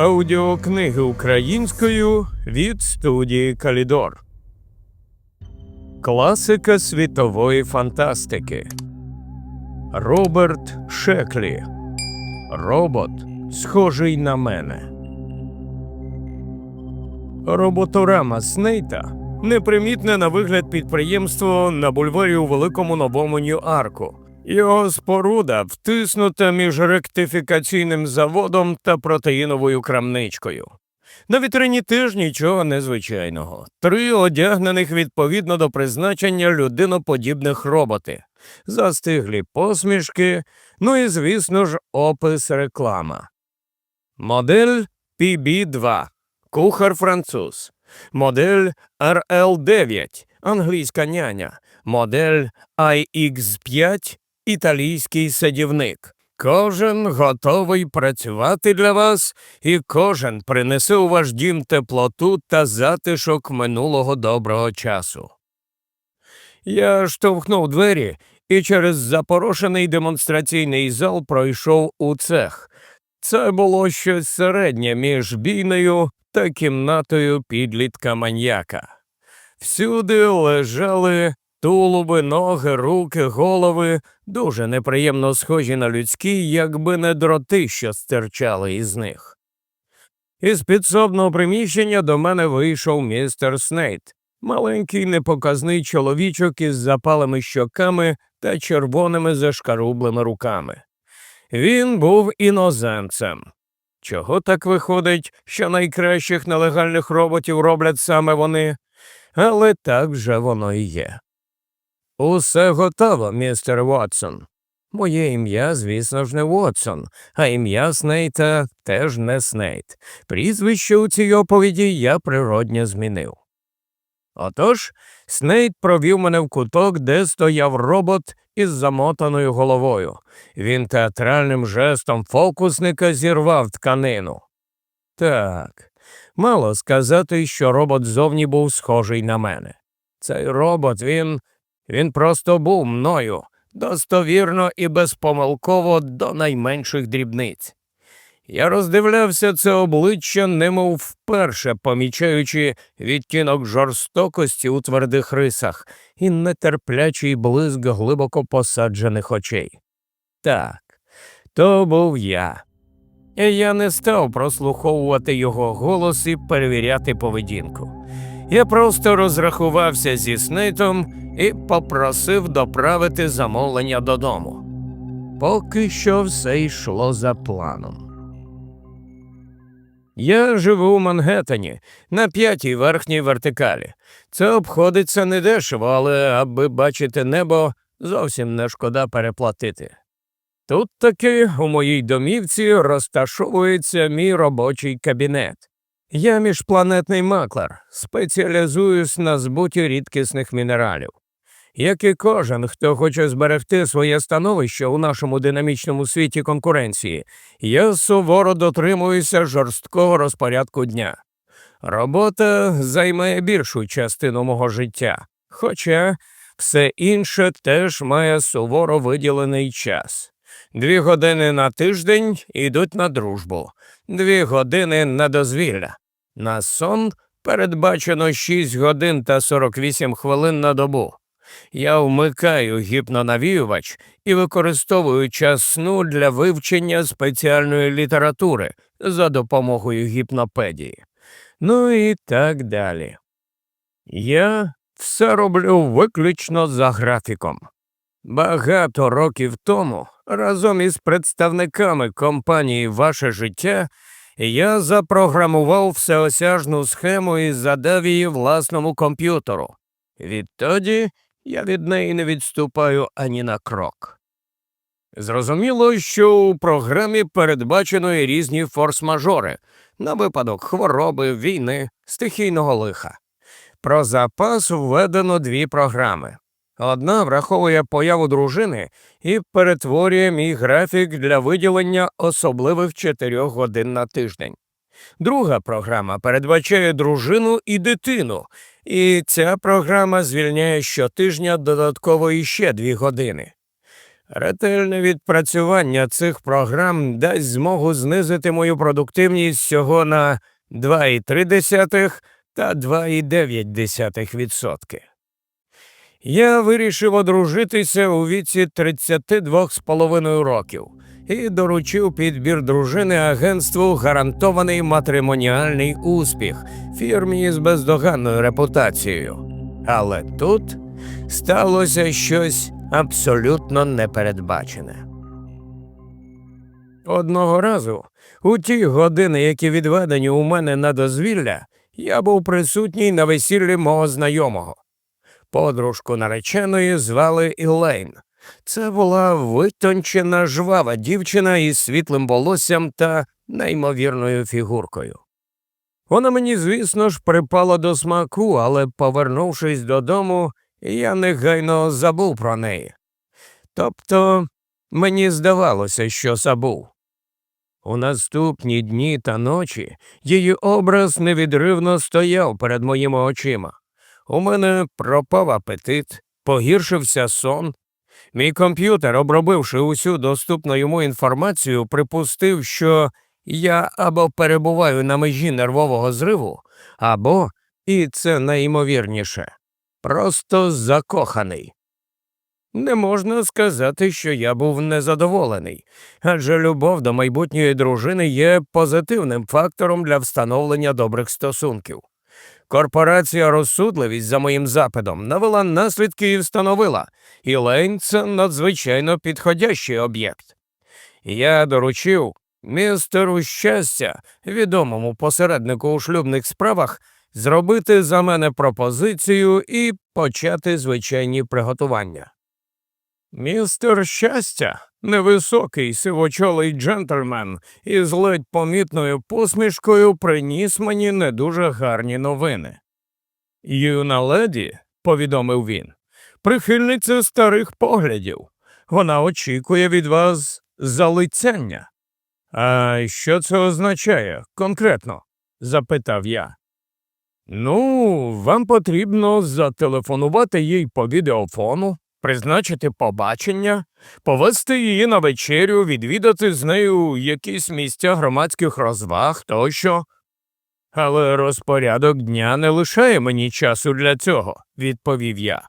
Аудіокниги українською від студії Калідор. Класика світової фантастики. Роберт Шеклі. Робот, схожий на мене. Роботорама Снейта непримітне на вигляд підприємство на бульварі у великому новому Нью-Арку. Його споруда втиснута між ректифікаційним заводом та протеїновою крамничкою. На вітрині теж нічого незвичайного. Три одягнених відповідно до призначення людиноподібних роботи, застиглі посмішки, ну і, звісно ж, опис реклама. Модель PB2 кухар француз, модель RL9 англійська няня, модель IX5 італійський садівник. Кожен готовий працювати для вас, і кожен принесе у ваш дім теплоту та затишок минулого доброго часу. Я штовхнув двері і через запорошений демонстраційний зал пройшов у цех. Це було щось середнє між бійною та кімнатою підлітка маньяка. Всюди лежали тулуби, ноги, руки, голови, дуже неприємно схожі на людські, якби не дроти, що стирчали із них. Із підсобного приміщення до мене вийшов містер Снейт, маленький непоказний чоловічок із запалими щоками та червоними зашкарублими руками. Він був іноземцем. Чого так виходить, що найкращих нелегальних роботів роблять саме вони? Але так вже воно і є. Усе готово, містер Вотсон. Моє ім'я, звісно ж, не Вотсон, а ім'я Снейта теж не Снейт. Прізвище у цій оповіді я природньо змінив. Отож, Снейт провів мене в куток, де стояв робот із замотаною головою. Він театральним жестом фокусника зірвав тканину. Так, мало сказати, що робот зовні був схожий на мене. Цей робот, він. Він просто був мною, достовірно і безпомилково до найменших дрібниць. Я роздивлявся це обличчя, немов вперше помічаючи відтінок жорстокості у твердих рисах і нетерплячий блиск глибоко посаджених очей. Так, то був я. І я не став прослуховувати його голос і перевіряти поведінку. Я просто розрахувався зі Снейтом і попросив доправити замовлення додому. Поки що все йшло за планом. Я живу у Мангеттені на п'ятій верхній вертикалі. Це обходиться недешево, але аби бачити небо, зовсім не шкода переплатити. Тут таки у моїй домівці розташовується мій робочий кабінет. Я міжпланетний маклер, спеціалізуюсь на збуті рідкісних мінералів. Як і кожен, хто хоче зберегти своє становище у нашому динамічному світі конкуренції, я суворо дотримуюся жорсткого розпорядку дня. Робота займає більшу частину мого життя, хоча все інше теж має суворо виділений час. Дві години на тиждень йдуть на дружбу, дві години на дозвілля. На сон передбачено 6 годин та 48 хвилин на добу. Я вмикаю гіпнонавіювач і використовую час сну для вивчення спеціальної літератури за допомогою гіпнопедії. Ну і так далі. Я все роблю виключно за графіком. Багато років тому разом із представниками компанії Ваше життя я запрограмував всеосяжну схему і задав її власному комп'ютеру. Відтоді я від неї не відступаю ані на крок. Зрозуміло, що у програмі передбачено і різні форс-мажори на випадок хвороби, війни, стихійного лиха. Про запас введено дві програми. Одна враховує появу дружини і перетворює мій графік для виділення особливих чотирьох годин на тиждень. Друга програма передбачає дружину і дитину, і ця програма звільняє щотижня додатково іще дві години. Ретельне відпрацювання цих програм дасть змогу знизити мою продуктивність всього на 2,3 та 2,9%. Я вирішив одружитися у віці 32,5 років і доручив підбір дружини агентству гарантований матримоніальний успіх фірмі з бездоганною репутацією. Але тут сталося щось абсолютно непередбачене. Одного разу, у ті години, які відведені у мене на дозвілля, я був присутній на весіллі мого знайомого. Подружку нареченої звали Ілейн. Це була витончена жвава дівчина із світлим волоссям та неймовірною фігуркою. Вона мені, звісно ж, припала до смаку, але, повернувшись додому, я негайно забув про неї. Тобто мені здавалося, що забув. У наступні дні та ночі її образ невідривно стояв перед моїми очима. У мене пропав апетит, погіршився сон. Мій комп'ютер, обробивши усю доступну йому інформацію, припустив, що я або перебуваю на межі нервового зриву, або, і це найімовірніше, просто закоханий. Не можна сказати, що я був незадоволений, адже любов до майбутньої дружини є позитивним фактором для встановлення добрих стосунків. Корпорація розсудливість за моїм запитом навела наслідки і встановила, і Лейн це надзвичайно підходящий об'єкт. Я доручив містеру щастя, відомому посереднику у шлюбних справах, зробити за мене пропозицію і почати звичайні приготування. Містер щастя, невисокий сивочолий джентльмен із ледь помітною посмішкою приніс мені не дуже гарні новини. Юна леді, повідомив він, прихильниця старих поглядів. Вона очікує від вас залицяння. А що це означає конкретно? запитав я. Ну, вам потрібно зателефонувати їй по відеофону, призначити побачення, повести її на вечерю, відвідати з нею якісь місця громадських розваг тощо. Але розпорядок дня не лишає мені часу для цього, відповів я.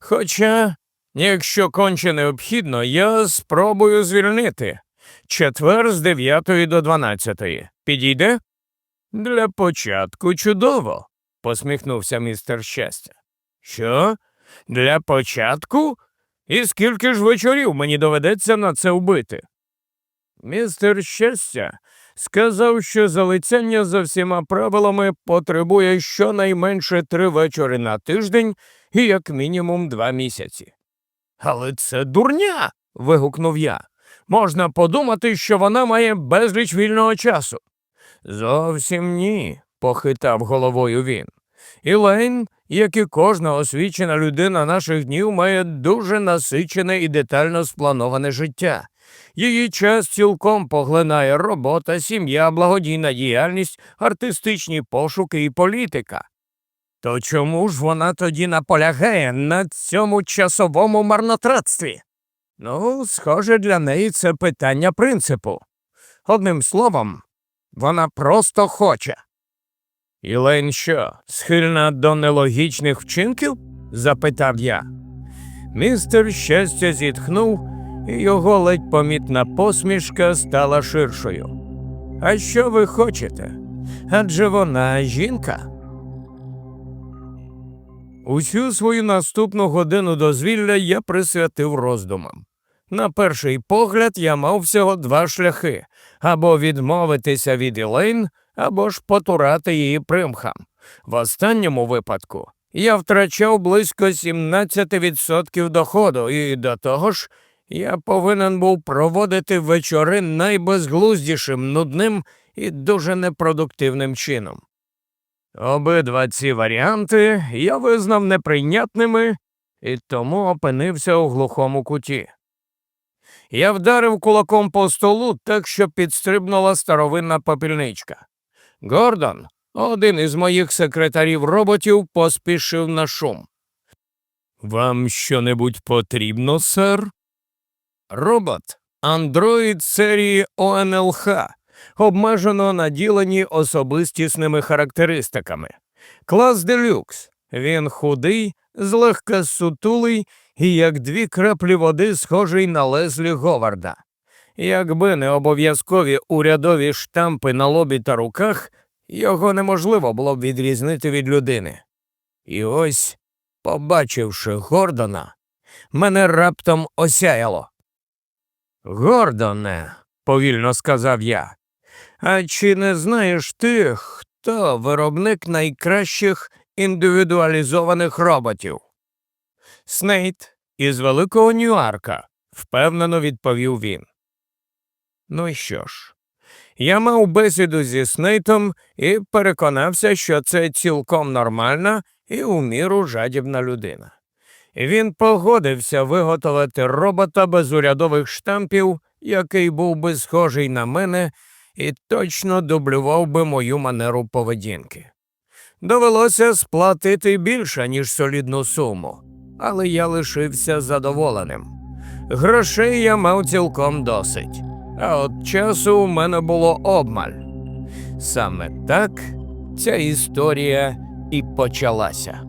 Хоча, якщо конче необхідно, я спробую звільнити четвер з 9 до 12. Підійде? Для початку чудово, посміхнувся містер щастя. Що? Для початку? І скільки ж вечорів мені доведеться на це вбити? Містер щастя сказав, що залицяння за всіма правилами потребує щонайменше три вечори на тиждень і як мінімум два місяці. Але це дурня. вигукнув я. Можна подумати, що вона має безліч вільного часу. Зовсім ні, похитав головою він. Ілейн, як і кожна освічена людина наших днів, має дуже насичене і детально сплановане життя. Її час цілком поглинає робота, сім'я, благодійна діяльність, артистичні пошуки і політика. То чому ж вона тоді наполягає на цьому часовому марнотратстві? Ну, схоже, для неї це питання принципу. Одним словом, вона просто хоче. Ілейн що, схильна до нелогічних вчинків? запитав я. Містер щастя зітхнув, і його ледь помітна посмішка стала ширшою. А що ви хочете? Адже вона жінка. Усю свою наступну годину дозвілля я присвятив роздумам. На перший погляд я мав всього два шляхи або відмовитися від Ілейн, або ж потурати її примхам. В останньому випадку я втрачав близько 17% доходу, і до того ж я повинен був проводити вечори найбезглуздішим, нудним і дуже непродуктивним чином. Обидва ці варіанти я визнав неприйнятними і тому опинився у глухому куті. Я вдарив кулаком по столу так, що підстрибнула старовинна попільничка. Гордон, один із моїх секретарів роботів, поспішив на шум. Вам що небудь потрібно, сер? Робот андроїд серії ОНЛХ, обмежено наділені особистісними характеристиками. Клас делюкс. Він худий, злегка сутулий і як дві краплі води схожий на Лезлі Говарда. Якби не обов'язкові урядові штампи на лобі та руках, його неможливо було б відрізнити від людини. І ось, побачивши Гордона, мене раптом осяяло. Гордоне, повільно сказав я, а чи не знаєш ти, хто виробник найкращих індивідуалізованих роботів? Снейт із Великого Ньюарка, впевнено відповів він. Ну і що ж? Я мав бесіду зі Снейтом і переконався, що це цілком нормальна і у міру жадібна людина. Він погодився виготовити робота без урядових штампів, який був би схожий на мене і точно дублював би мою манеру поведінки. Довелося сплатити більше, ніж солідну суму, але я лишився задоволеним. Грошей я мав цілком досить, а от часу у мене було обмаль. Саме так ця історія і почалася.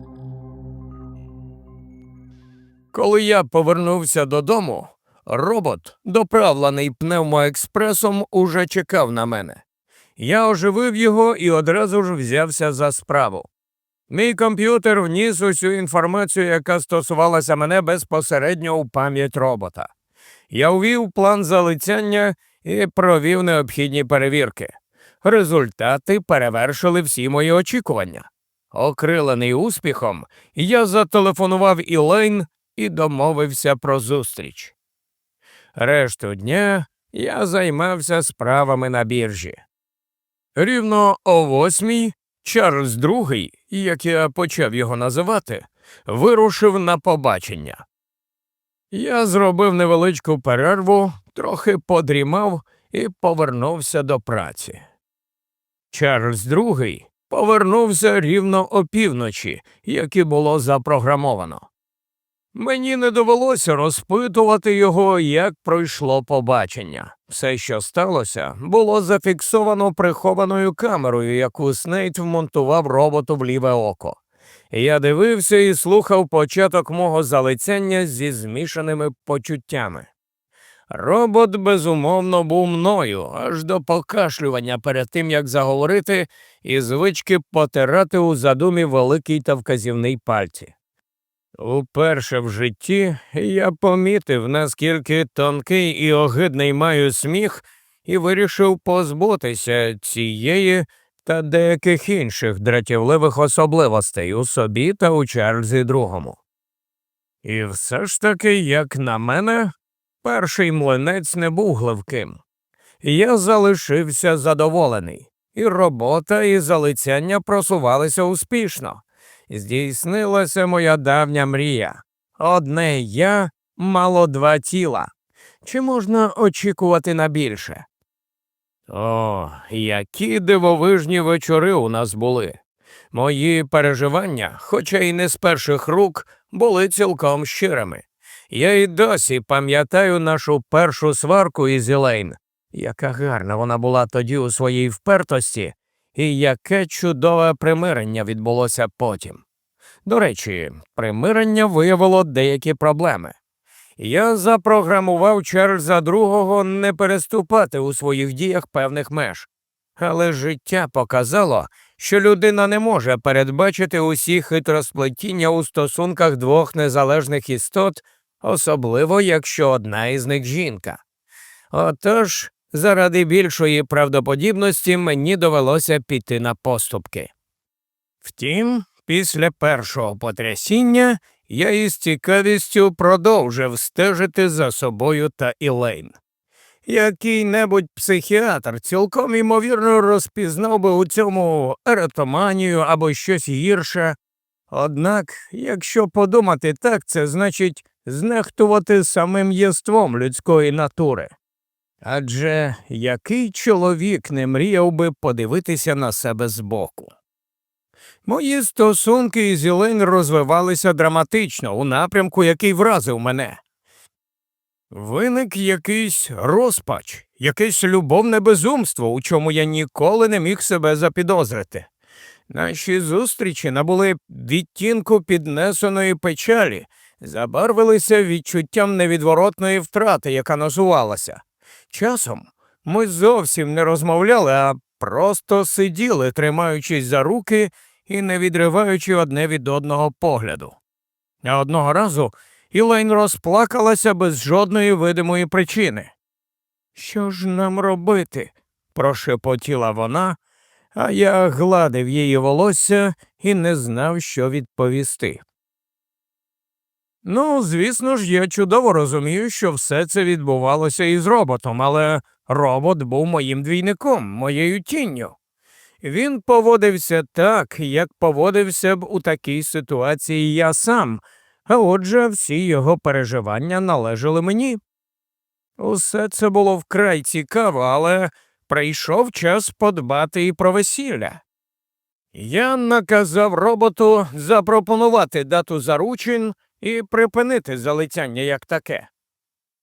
Коли я повернувся додому, робот, доправлений пневмоекспресом, уже чекав на мене. Я оживив його і одразу ж взявся за справу. Мій комп'ютер вніс усю інформацію, яка стосувалася мене безпосередньо у пам'ять робота. Я ввів план залицяння і провів необхідні перевірки. Результати перевершили всі мої очікування. Окрилений успіхом, я зателефонував Ілейн і домовився про зустріч. Решту дня я займався справами на біржі. Рівно о восьмій Чарльз II, як я почав його називати, вирушив на побачення. Я зробив невеличку перерву, трохи подрімав і повернувся до праці. Чарльз II повернувся рівно опівночі, як і було запрограмовано. Мені не довелося розпитувати його, як пройшло побачення. Все, що сталося, було зафіксовано прихованою камерою, яку Снейт вмонтував роботу в ліве око. Я дивився і слухав початок мого залицяння зі змішаними почуттями. Робот, безумовно, був мною, аж до покашлювання перед тим, як заговорити, і звички потирати у задумі великий та вказівний пальці. Уперше в житті я помітив, наскільки тонкий і огидний маю сміх, і вирішив позбутися цієї та деяких інших дратівливих особливостей у собі та у Чарльзі Другому. І все ж таки, як на мене, перший млинець не був гливким. Я залишився задоволений, і робота і залицяння просувалися успішно здійснилася моя давня мрія. Одне я мало два тіла. Чи можна очікувати на більше? О, які дивовижні вечори у нас були. Мої переживання, хоча й не з перших рук, були цілком щирими. Я й досі пам'ятаю нашу першу сварку із Ілейн. Яка гарна вона була тоді у своїй впертості, і яке чудове примирення відбулося потім. До речі, примирення виявило деякі проблеми. Я запрограмував Чарльза II не переступати у своїх діях певних меж, але життя показало, що людина не може передбачити усі хитросплетіння у стосунках двох незалежних істот, особливо якщо одна із них жінка. Отож, заради більшої правдоподібності мені довелося піти на поступки. Втім, після першого потрясіння я із цікавістю продовжив стежити за собою та Ілейн. Який небудь психіатр цілком ймовірно розпізнав би у цьому еретоманію або щось гірше. Однак, якщо подумати так, це значить знехтувати самим єством людської натури. Адже який чоловік не мріяв би подивитися на себе збоку? Мої стосунки із Ілейн розвивалися драматично у напрямку, який вразив мене. Виник якийсь розпач, якесь любовне безумство, у чому я ніколи не міг себе запідозрити. Наші зустрічі набули відтінку піднесеної печалі, забарвилися відчуттям невідворотної втрати, яка назувалася. Часом ми зовсім не розмовляли, а просто сиділи, тримаючись за руки і не відриваючи одне від одного погляду. А одного разу Ілейн розплакалася без жодної видимої причини. Що ж нам робити? прошепотіла вона, а я гладив її волосся і не знав, що відповісти. Ну, звісно ж, я чудово розумію, що все це відбувалося із роботом, але робот був моїм двійником, моєю тінню. Він поводився так, як поводився б у такій ситуації я сам, а отже, всі його переживання належали мені. Усе це було вкрай цікаво, але прийшов час подбати і про весілля. Я наказав роботу запропонувати дату заручин і припинити залицяння як таке.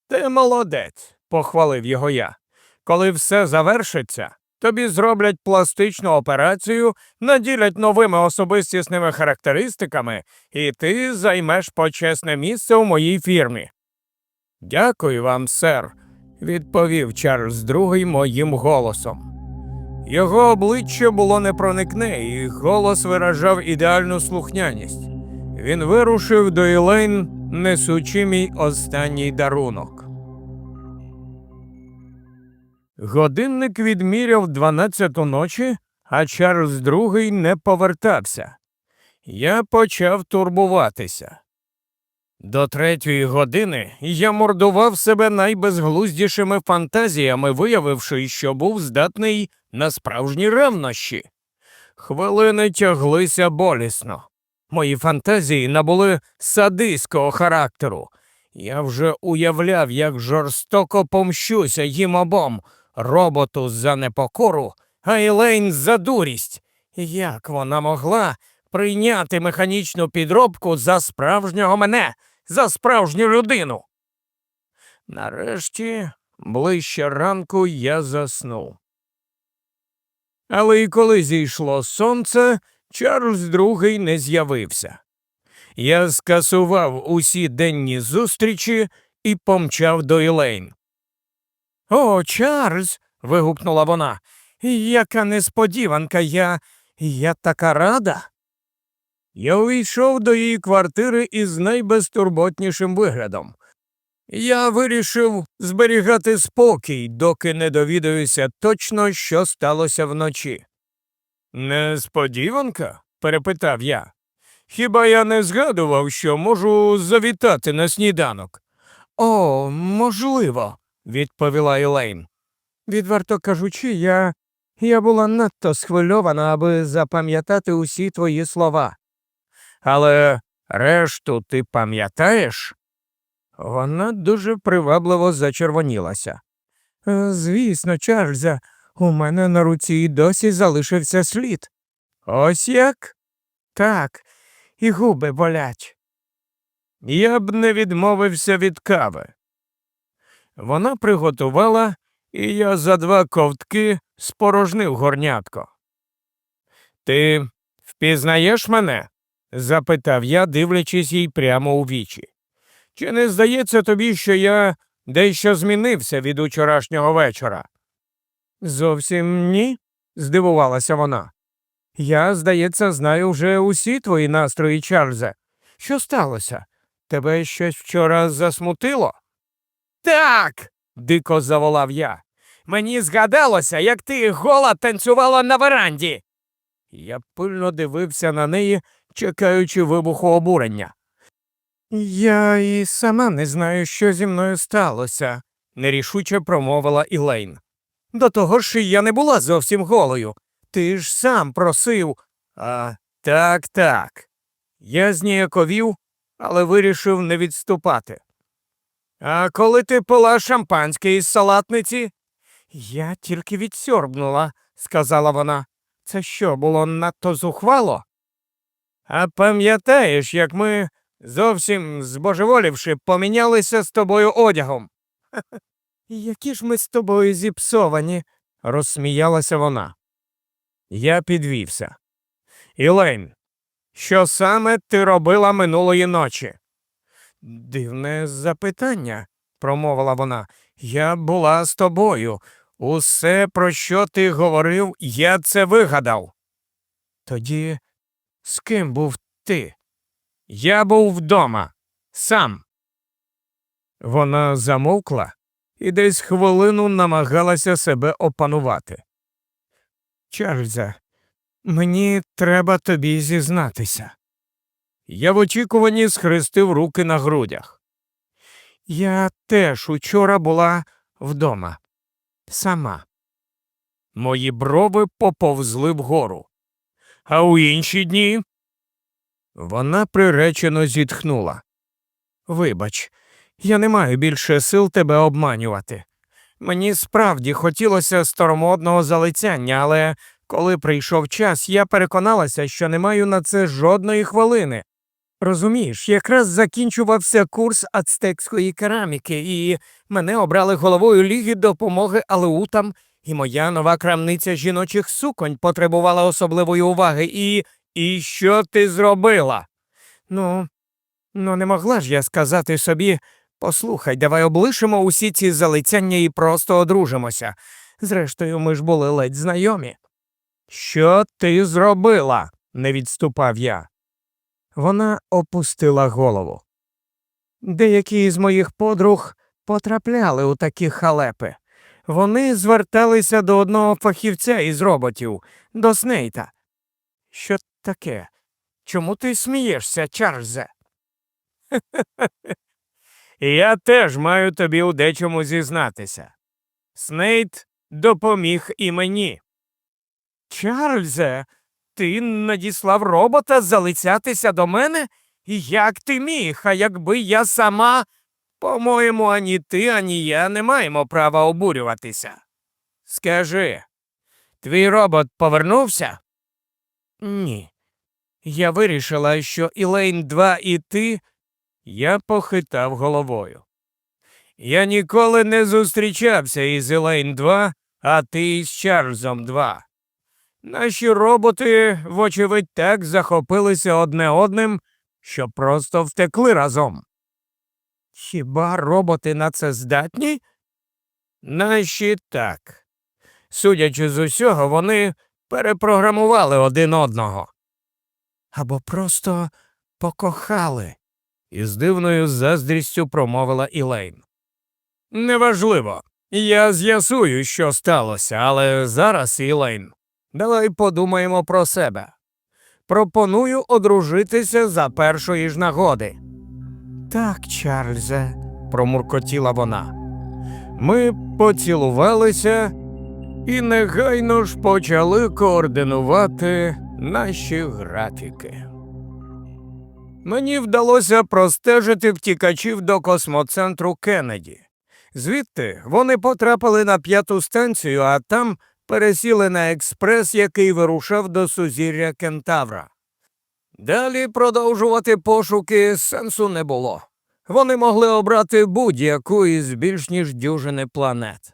Ти молодець, похвалив його я. Коли все завершиться, тобі зроблять пластичну операцію, наділять новими особистісними характеристиками, і ти займеш почесне місце у моїй фірмі. Дякую вам, сер, відповів Чарльз II моїм голосом. Його обличчя було непроникне, і голос виражав ідеальну слухняність. Він вирушив до Ілейн, несучи мій останній дарунок. Годинник відміряв дванадцяту ночі, а Чарльз II не повертався. Я почав турбуватися. До третьої години я мордував себе найбезглуздішими фантазіями, виявивши, що був здатний на справжні ревнощі. Хвилини тяглися болісно. Мої фантазії набули садиського характеру. Я вже уявляв, як жорстоко помщуся їм обом роботу за непокору, а Елейн за дурість. Як вона могла прийняти механічну підробку за справжнього мене, за справжню людину? Нарешті, ближче ранку, я заснув. Але і коли зійшло сонце, Чарльз II не з'явився. Я скасував усі денні зустрічі і помчав до Елейн. О, Чарльз. вигукнула вона. Яка несподіванка, я. я така рада. Я увійшов до її квартири із найбезтурботнішим виглядом. Я вирішив зберігати спокій, доки не довідаюся точно, що сталося вночі. Несподіванка? перепитав я. Хіба я не згадував, що можу завітати на сніданок? О, можливо, відповіла Елейн. Відверто кажучи, я, я була надто схвильована, аби запам'ятати усі твої слова. Але решту ти пам'ятаєш? Вона дуже привабливо зачервонілася. «Е, Звісно, Чарльза, у мене на руці й досі залишився слід. Ось як? Так, і губи болять. Я б не відмовився від кави. Вона приготувала, і я за два ковтки спорожнив горнятко. Ти впізнаєш мене? запитав я, дивлячись їй прямо у вічі. Чи не здається тобі, що я дещо змінився від учорашнього вечора? Зовсім ні, здивувалася вона. Я, здається, знаю вже усі твої настрої, Чарльзе. Що сталося? Тебе щось вчора засмутило? Так. дико заволав я. Мені згадалося, як ти гола танцювала на веранді. Я пильно дивився на неї, чекаючи вибуху обурення. Я і сама не знаю, що зі мною сталося, нерішуче промовила Ілейн. До того ж, я не була зовсім голою. Ти ж сам просив. А так, так. Я зніяковів, але вирішив не відступати. А коли ти пила шампанське із салатниці? Я тільки відсьорбнула, сказала вона. Це що, було надто зухвало? А пам'ятаєш, як ми, зовсім збожеволівши, помінялися з тобою одягом? Які ж ми з тобою зіпсовані, розсміялася вона. Я підвівся. Ілейн, що саме ти робила минулої ночі? Дивне запитання, промовила вона. Я була з тобою. Усе, про що ти говорив, я це вигадав. Тоді з ким був ти? Я був вдома, сам. Вона замовкла і десь хвилину намагалася себе опанувати. Чарльзе, мені треба тобі зізнатися. Я в очікуванні схрестив руки на грудях. Я теж учора була вдома. Сама. Мої брови поповзли вгору. А у інші дні. Вона приречено зітхнула. Вибач, я не маю більше сил тебе обманювати. Мені справді хотілося старомодного залицяння, але коли прийшов час, я переконалася, що не маю на це жодної хвилини. Розумієш, якраз закінчувався курс ацтекської кераміки, і мене обрали головою ліги допомоги алеутам, і моя нова крамниця жіночих суконь потребувала особливої уваги. І. І що ти зробила? Ну, ну не могла ж я сказати собі послухай, давай облишимо усі ці залицяння і просто одружимося. Зрештою, ми ж були ледь знайомі. Що ти зробила? не відступав я. Вона опустила голову. Деякі з моїх подруг потрапляли у такі халепи. Вони зверталися до одного фахівця із роботів, до Снейта. Що таке? Чому ти смієшся, Чарльзе? Я теж маю тобі у дечому зізнатися. Снейт допоміг і мені. Чарльзе, ти надіслав робота залицятися до мене? Як ти міг, а якби я сама. По-моєму, ані ти, ані я не маємо права обурюватися. Скажи, твій робот повернувся? Ні. Я вирішила, що Ілейн 2 і ти. Я похитав головою. Я ніколи не зустрічався із Ілейн 2, а ти із Чарльзом 2. Наші роботи, вочевидь, так захопилися одне одним, що просто втекли разом. Хіба роботи на це здатні? Наші так. Судячи з усього, вони перепрограмували один одного. Або просто покохали, із дивною заздрістю промовила Ілейн. Неважливо. Я з'ясую, що сталося, але зараз, Ілейн, давай подумаємо про себе. Пропоную одружитися за першої ж нагоди. Так, Чарльзе, промуркотіла вона. Ми поцілувалися і негайно ж почали координувати наші графіки. Мені вдалося простежити втікачів до космоцентру Кеннеді. Звідти вони потрапили на п'яту станцію, а там пересіли на експрес, який вирушав до сузір'я Кентавра. Далі продовжувати пошуки сенсу не було. Вони могли обрати будь-яку із більш ніж дюжини планет.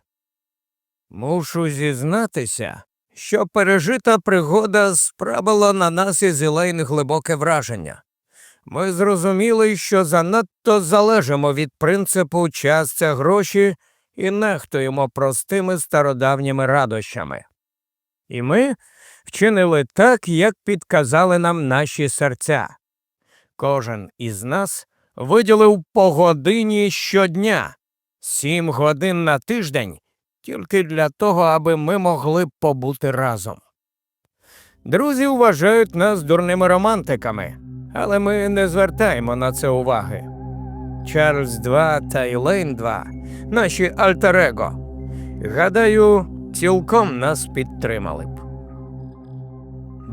Мушу зізнатися, що пережита пригода справила на нас із Ілейн глибоке враження. Ми зрозуміли, що занадто залежимо від принципу час це гроші і нехтуємо простими стародавніми радощами. І ми вчинили так, як підказали нам наші серця. Кожен із нас виділив по годині щодня, сім годин на тиждень, тільки для того, аби ми могли побути разом. Друзі вважають нас дурними романтиками, але ми не звертаємо на це уваги. Чарльз 2 та Ілейн 2 наші альтер-его, гадаю, цілком нас підтримали б.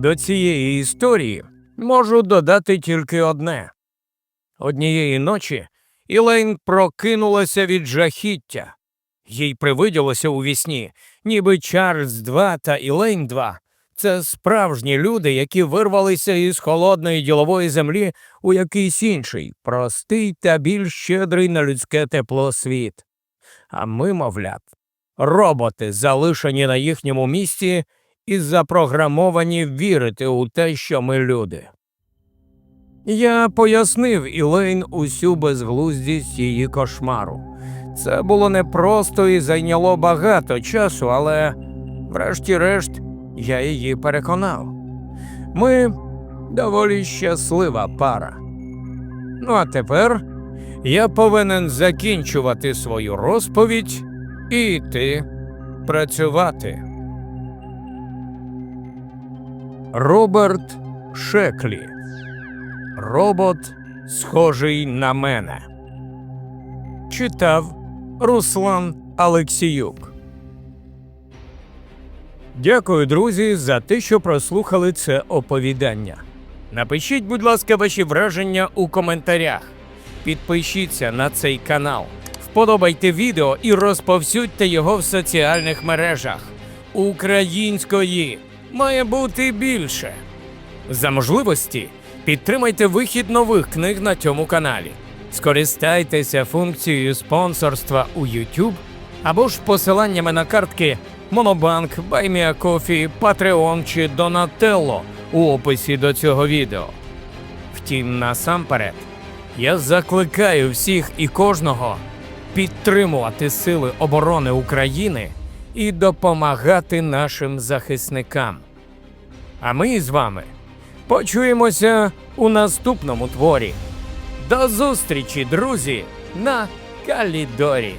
До цієї історії можу додати тільки одне. Однієї ночі Ілейн прокинулася від жахіття. Їй привиділося у вісні, ніби Чарльз 2 та Ілейн 2 це справжні люди, які вирвалися із холодної ділової землі у якийсь інший, простий та більш щедрий на людське тепло світ. А ми, мовляв, роботи, залишені на їхньому місці і запрограмовані вірити у те, що ми люди. Я пояснив Ілейн усю безглуздість її кошмару. Це було непросто і зайняло багато часу, але, врешті-решт, я її переконав. Ми доволі щаслива пара. Ну а тепер я повинен закінчувати свою розповідь і йти працювати. Роберт Шеклі. Робот, схожий на мене. Читав Руслан Алексіюк. Дякую, друзі, за те, що прослухали це оповідання. Напишіть, будь ласка, ваші враження у коментарях. Підпишіться на цей канал, вподобайте відео і розповсюдьте його в соціальних мережах. Української має бути більше. За можливості підтримайте вихід нових книг на цьому каналі. Скористайтеся функцією спонсорства у YouTube або ж посиланнями на картки Монобанк, BuyMeACoffee, Patreon чи Donatello у описі до цього відео. Втім, насамперед, я закликаю всіх і кожного підтримувати Сили оборони України і допомагати нашим захисникам. А ми з вами почуємося у наступному творі. До зустрічі, друзі, на Калідорі.